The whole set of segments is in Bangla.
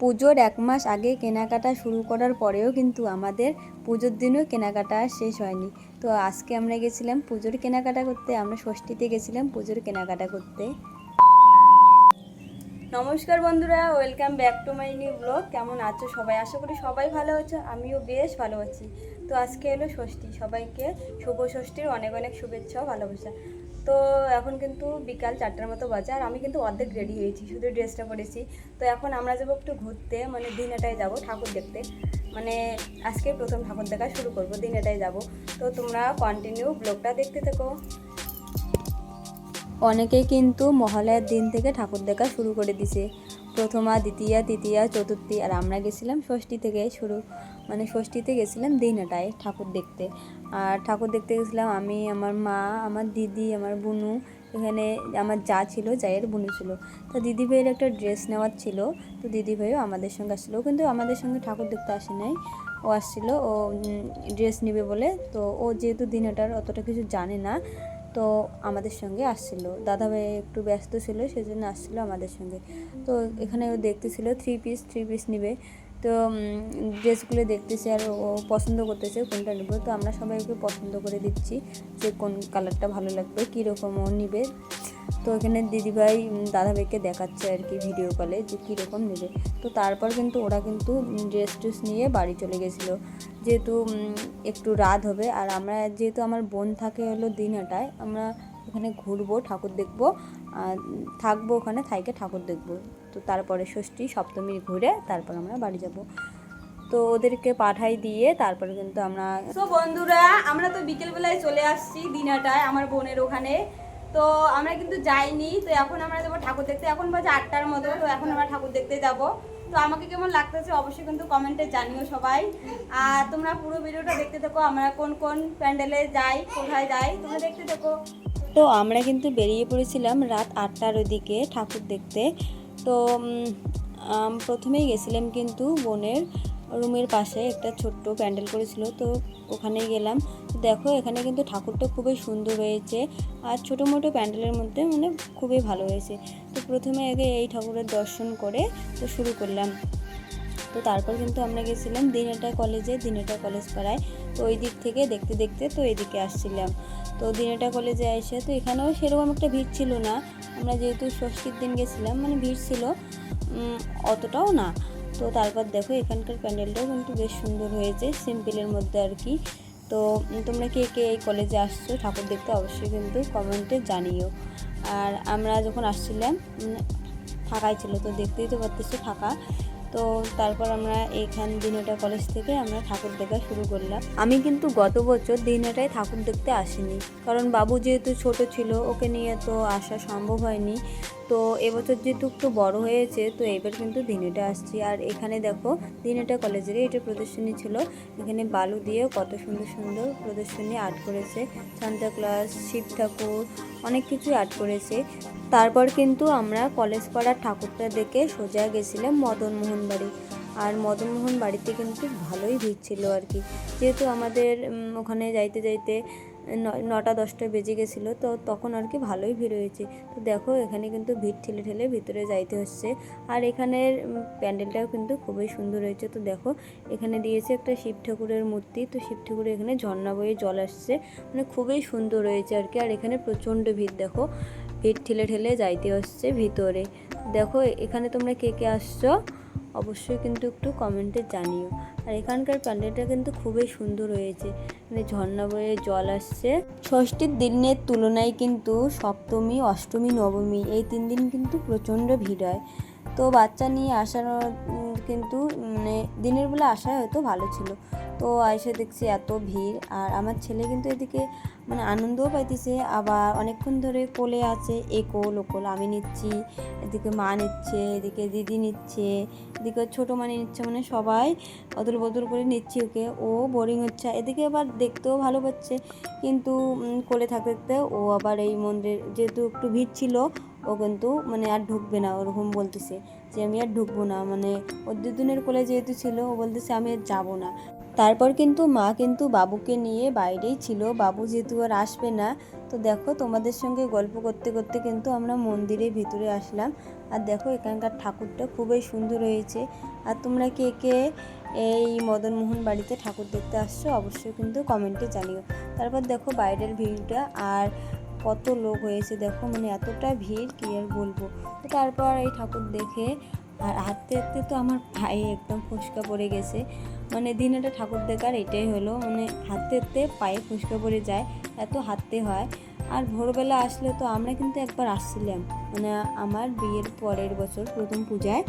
পুজোর এক মাস আগে কেনাকাটা শুরু করার পরেও কিন্তু আমাদের পুজোর দিনও কেনাকাটা শেষ হয়নি। তো আজকে আমরা গেছিলাম পুজোর কেনাকাটা করতে, আমরা ষষ্ঠীতে গেছিলাম পুজোর কেনাকাটা করতে। নমস্কার বন্ধুরা, welcome back to my new blog. কেমন আছো সবাই? আশা করি সবাই ভালো আছো, আমিও বেশ ভালো আছি। তো আজকে এলো ষষ্ঠী, সবাইকে শুভ ষষ্ঠীর অনেক অনেক শুভেচ্ছা ভালোবাসা। তো এখন কিন্তু বিকাল চারটার মতো বাজে আর আমি কিন্তু অর্ধেক রেডি হয়েছি, শুধু ড্রেসটা পরেছি। তো এখন আমরা যাব একটু ঘুরতে মানে দিনেটায় যাব ঠাকুর দেখতে। মানে আজকে প্রথম ঠাকুর দেখা শুরু করব, দিনেটায় যাব। তো তোমরা কন্টিনিউ ব্লগটা দেখতে থাকো। অনেকেই কিন্তু মহালয়ার দিন থেকে ঠাকুর দেখা শুরু করে দিছে। প্রথমা, দ্বিতীয়া, তৃতীয়া, চতুর্থী, আর আমরা গেছিলাম ষষ্ঠী থেকে শুরু মানে ষষ্ঠীতে গেছিলাম দিনটায় ঠাকুর দেখতে। আর ঠাকুর দেখতে গেছিলাম আমি, আমার মা, আমার দিদি, আমার বুনু, এখানে আমার যা ছিল, জায়ের বুনু ছিল। তো দিদি ভাইয়ের একটা ড্রেস নেওয়ার ছিল, তো দিদি ভাইও আমাদের সঙ্গে আসছিল। কিন্তু আমাদের সঙ্গে ঠাকুর দেখতে আসে নাই, ও আসছিল, ও ড্রেস নেবে বলে। তো ও যেহেতু দিনটার অতটা কিছু জানে না তো আমাদের সঙ্গে আসছিল। দাদাভাই একটু ব্যস্ত ছিল, সেজন্য আসছিল আমাদের সঙ্গে। তো এখানে দেখতেছিল থ্রি পিস থ্রি পিস নিবে। তো ড্রেসগুলো দেখতেছে আর ও পছন্দ করতেছে কোনটা নেব। তো আমরা সবাই ওকে পছন্দ করে দিচ্ছি যে কোন কালারটা ভালো লাগবে, কীরকম ও নিবে। তো এখানে দিদিভাই দাদাভাইকে দেখাচ্ছে আর কি ভিডিও কলে যে কীরকম নেবে। তো তারপর কিন্তু ওরা কিন্তু ড্রেস ট্রেস নিয়ে বাড়ি চলে গেছিল। যেহেতু একটু রাত হবে আর আমরা যেহেতু আমার বোন থাকে হলো দিনটায় আমরা ওখানে ঘুরবো, ঠাকুর দেখব, আর থাকব ওখানে, থাইকে ঠাকুর দেখব। তো তারপরে ষষ্ঠী সপ্তমী ঘুরে তারপর আমরা বাড়ি যাব। তো ওদেরকে পাঠাই দিয়ে তারপরে কিন্তু আমরা তো বন্ধুরা আমরা তো বিকেলবেলায় চলে আসছি দিনাটায় আমার বোনের ওখানে। তো আমরা কিন্তু যাইনি তো এখন আমরা যাব ঠাকুর দেখতে। এখন বাজে আটটার মতো তো এখন আমরা ঠাকুর দেখতে যাব। তো আমাকে কেমন লাগতেছে অবশ্যই কিন্তু কমেন্টে জানিও সবাই। আর তোমরা পুরো ভিডিওটা দেখতে থাকো আমরা কোন কোন প্যান্ডেলে যাই কোথায় যাই তোমরা দেখতে থাকো। তো আমরা কিন্তু বেরিয়ে পড়েছিলাম রাত আটটার ওদিকে ঠাকুর দেখতে। তো প্রথমেই গেছিলাম কিন্তু বোনের রুমের পাশে, একটা ছোট্ট প্যান্ডেল করেছিল, তো ওখানেই গেলাম। দেখো, এখানে কিন্তু ঠাকুরটা খুবই সুন্দর হয়েছে, আর ছোটো মোটো প্যান্ডেলের মধ্যে মানে খুবই ভালো হয়েছে। তো প্রথমে আগে এই ঠাকুরের দর্শন করে, তো শুরু করলাম। তো তারপর কিন্তু আমরা গেছিলাম দিনেটা কলেজে, দিনেটা কলেজ পাড়ায়। তো ওই দিক থেকে দেখতে দেখতে তো এদিকে আসছিলাম। তো দিনেটা কলেজে এসে তো এখানেও সেরকম একটা ভিড় ছিল না। আমরা যেহেতু ষষ্ঠীর দিন গেছিলাম মানে ভিড় ছিল অতটাও না। তো তারপর দেখো, এখানকার প্যান্ডেলটাও কিন্তু বেশ সুন্দর হয়েছে সিম্পলের মধ্যে আর কি। তো তোমরা কে কে এই কলেজে আসছো, ঠাকুর দেখতে অবশ্যই কিন্তু কমেন্টে জানিও। আর আমরা যখন আসছিলাম ফাঁকাই ছিল, তো দেখতেই তো পারতেছো ফাঁকা। তো তারপর আমরা এইখান দিনেটা কলেজ থেকে আমরা ঠাকুর দেখা শুরু করলাম। আমি কিন্তু গত বছর দিনটায় ঠাকুর দেখতে আসিনি। কারণ বাবু যেহেতু ছোট ছিল, ওকে নিয়ে তো আসা সম্ভব হয়নি। তো এবছর যেহেতু একটু বড় হয়েছে, তো এবার কিন্তু দিনেটা আসছি। আর এখানে দেখো, দিনেটা কলেজেরই এটা প্রদর্শনী ছিল। এখানে বালু দিয়ে কত সুন্দর সুন্দর প্রদর্শনী আর্ট করেছে। সান্তা ক্লাস, শিব ঠাকুর, অনেক কিছুই আর্ট করেছে। তারপর কিন্তু আমরা কলেজ পাড়ার ঠাকুরটা দেখে সোজা গেছিলাম মদনমোহন বাড়ি। আর মদনমোহন বাড়িতে কিন্তু ভালোই ভিড় ছিল আর কি। যেহেতু আমাদের ওখানে যাইতে যাইতে নটা দশটা বেজে গেছিল, তো তখন আর কি ভালোই ভিড় হয়েছে। তো দেখো, এখানে কিন্তু ভিড় ঠেলে ঠেলে ভিতরে যাইতে হচ্ছে। আর এখানের প্যান্ডেলটাও কিন্তু খুবই সুন্দর হয়েছে। তো দেখো, এখানে দিয়েছে একটা শিব ঠাকুরের মূর্তি। তো শিব ঠাকুরের এখানে ঝর্ণা বয়ে জল আসছে। মানে খুবই সুন্দর হয়েছে আর কি। আর এখানে প্রচণ্ড ভিড়, দেখো। ভিড় ঠেলে ঠেলে যাইতে হচ্ছে ভিতরে। দেখো, এখানে তোমরা কে কে আসছো? অবশ্যই কিন্তু একটু কমেন্টে জানিও। আর এখানকার প্যান্ডেলটা কিন্তু খুবই সুন্দর হয়েছে। মানে ঝর্ণা বয়ে জল আসছে। ষষ্ঠীর দিনের তুলনায় কিন্তু সপ্তমী, অষ্টমী, নবমী এই তিন দিন কিন্তু প্রচণ্ড ভিড় হয়। তো বাচ্চা নিয়ে আসার কিন্তু মানে দিনের বেলা আসা হয়তো ভালো ছিল। তো এসে দেখছি এত ভিড়, আর আমার ছেলে কিন্তু এদিকে মানে আনন্দও পাইতেছে। আবার অনেকক্ষণ ধরে কোলে আছে, এ কোল, ও কোল, আমি নিচ্ছি, এদিকে মা নিচ্ছে, এদিকে দিদি নিচ্ছে, এদিকে ছোটো মানে নিচ্ছে মানে সবাই অদল বদল করে নিচ্ছি ওকে। ও বোরিং হচ্ছে, এদিকে আবার দেখতেও ভালো পাচ্ছে, কিন্তু কোলে থাকতে থাকতে ও আবার এই মন্দির, যেহেতু একটু ভিড় ছিল ও কিন্তু মানে আর ঢুকবে না, ওরকম বলতেছে যে আমি আর ঢুকবো না। মানে ওর দিদুনের কোলে যেহেতু ছিল, ও বলতেছে আমি আর যাব না। তারপর কিন্তু মা কিন্তু বাবুকে নিয়ে বাইরেই ছিল। বাবু যেহেতু আর আসবে না, তো দেখো তোমাদের সঙ্গে গল্প করতে করতে কিন্তু আমরা মন্দিরের ভিতরে আসলাম। আর দেখো এখানকার ঠাকুরটা খুবই সুন্দর হয়েছে। আর তোমরা কে কে এই মদনমোহন বাড়িতে ঠাকুর দেখতে আসছো, অবশ্যই কিন্তু কমেন্টে জানিও। তারপর দেখো বাইরের ভিউটা, আর কত লোক হয়েছে, দেখো মানে এতটা ভিড়, কি আর বলব। তো তারপর এই ঠাকুর দেখে, আর হাঁটতে হাঁটতে তো আমার পায়ে একদম ফুসকা পড়ে গেছে। মানে দিনেটা ঠাকুর দেখার, এটাই হলো মানে হাঁটতে হাঁটতে পায়ে ফুসকা পড়ে যায়, এত হাঁটতে হয়। আর ভোরবেলা আসলে তো আমরা কিন্তু একবার আসছিলাম মানে আমার বিয়ের পরের বছর প্রথম পূজায়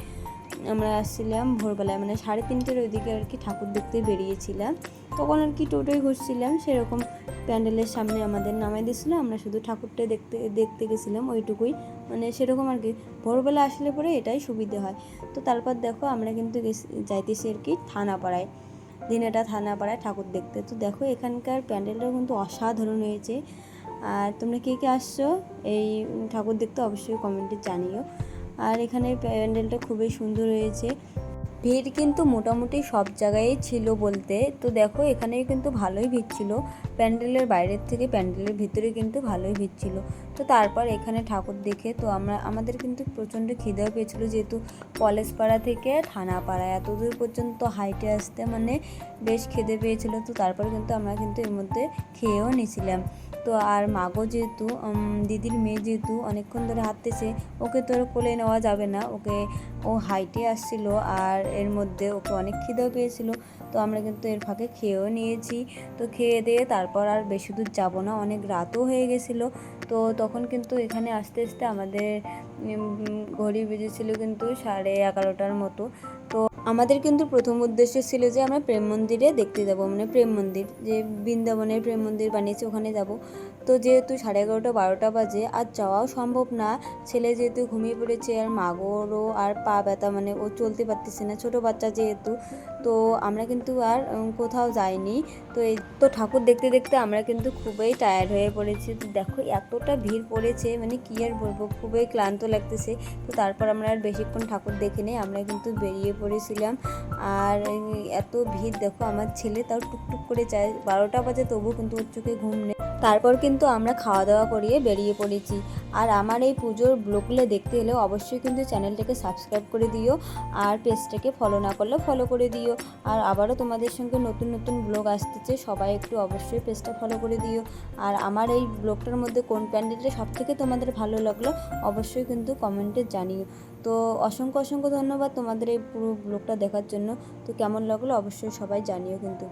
আমরা আসছিলাম ভোরবেলায় মানে সাড়ে তিনটের ওইদিকে আর কি ঠাকুর দেখতে বেরিয়েছিলাম। তখন আর কি টোটোয় ঘুরছিলাম, সেরকম প্যান্ডেলের সামনে আমাদের নামাই দিয়েছিলো, আমরা শুধু ঠাকুরটা দেখতে দেখতে গেছিলাম ওইটুকুই। মানে সেরকম আর কি, ভোরবেলা আসলে পরে এটাই সুবিধে হয়। তো তারপর দেখো আমরা কিন্তু যাইতেছি আর কি থানাপাড়ায়। দিনেটা থানাপাড়ায় ঠাকুর দেখতে। তো দেখো এখানকার প্যান্ডেলটাও কিন্তু অসাধারণ হয়েছে। আর তোমরা কে কে আসছো এই ঠাকুর দেখতে অবশ্যই কমেন্টে জানিও। আর এখানে প্যান্ডেলটা খুবই সুন্দর হয়েছে। ভিড় কিন্তু মোটামুটি সব জায়গায় ছিল বলতে। তো দেখো এখানে কিন্তু ভালোই ভিড় ছিল। প্যান্ডেলের বাইরের থেকে প্যান্ডেলের ভিতরে কিন্তু ভালোই ভিড় ছিল। তো তারপর এখানে ঠাকুর দেখে তো আমরা, আমাদের কিন্তু প্রচণ্ড খিদেও পেয়েছিল যেহেতু কলেজপাড়া থেকে থানাপাড়া। এত দূর পর্যন্ত হাইটে আসতে মানে বেশ খিদে পেয়েছিল। তো তারপর কিন্তু আমরা কিন্তু এর মধ্যে খেয়েও নিয়েছিলাম। তো আর মাগো যেহেতু দিদির মেয়ে যেহেতু অনেকক্ষণ ধরে হাঁটতেছে, ওকে তো কোলে নেওয়া যাবে না। ওকে, ও হাইটে আসছিল আর এর মধ্যে ওকে অনেক খিদেও পেয়েছিল। তো আমরা কিন্তু এর ফাঁকে খেয়েও নিয়েছি। তো খেয়ে দিয়ে তারপর আর বেশি দূর যাব না, অনেক রাতও হয়ে গেছিল। তো তখন কিন্তু এখানে আসতে আসতে আমাদের ঘড়ি বেজেছিল কিন্তু সাড়ে এগারোটার মতো। তো আমাদের কিন্তু প্রথম উদ্দেশ্য ছিল যে আমরা প্রেম মন্দিরে দেখতে যাব মানে প্রেম মন্দির, যে বৃন্দাবনের প্রেম মন্দির বানিয়েছে, ওখানে যাব। তো যেহেতু সাড়ে এগারোটা, বারোটা বাজে, আর যাওয়াও সম্ভব না। ছেলে যেহেতু ঘুমিয়ে পড়েছে, আর মাগরও আর পা ব্যথা মানে ও চলতে পারতেছে না, ছোটো বাচ্চা যেহেতু। তো আমরা কিন্তু আর কোথাও যাইনি। তো এই, তো ঠাকুর দেখতে দেখতে আমরা কিন্তু খুবই টায়ার্ড হয়ে পড়েছি। তো দেখো এতটা ভিড় পড়েছে মানে কী আর বলব, খুবই ক্লান্ত লাগতেছে। তো তারপর আমরা আর বেশিক্ষণ ঠাকুর দেখে নেই, আমরা কিন্তু বেরিয়ে পড়েছিলাম। আর এত ভিড়, দেখো আমার ছেলে তাও টুকটুক করে যায়। বারোটা বাজে তবুও কিন্তু ওর চোখে ঘুম নেই। তারপর কিন্তু আমরা খাওয়া দাওয়া করিয়ে বেরিয়ে পড়েছি। আর আমার এই পুজোর ব্লগগুলো দেখতে হলে অবশ্যই কিন্তু চ্যানেলটাকে সাবস্ক্রাইব করে দিও আর পেজটাকে ফলো না করলে ফলো করে দিও। আর আবারও তোমাদের সঙ্গে নতুন নতুন ব্লগ আসতেছে, সবাই একটু অবশ্যই পেজটা ফলো করে দিও। আর আমার এই ব্লগটার মধ্যে কোন প্যান্ডেলটা সব থেকে তোমাদের ভালো লাগল অবশ্যই কিন্তু কমেন্টে জানিও। তো অসংখ্য অসংখ্য ধন্যবাদ তোমাদের এই পুরো ব্লগটা দেখার জন্য। তো কেমন লাগল অবশ্যই সবাই জানিও কিন্তু।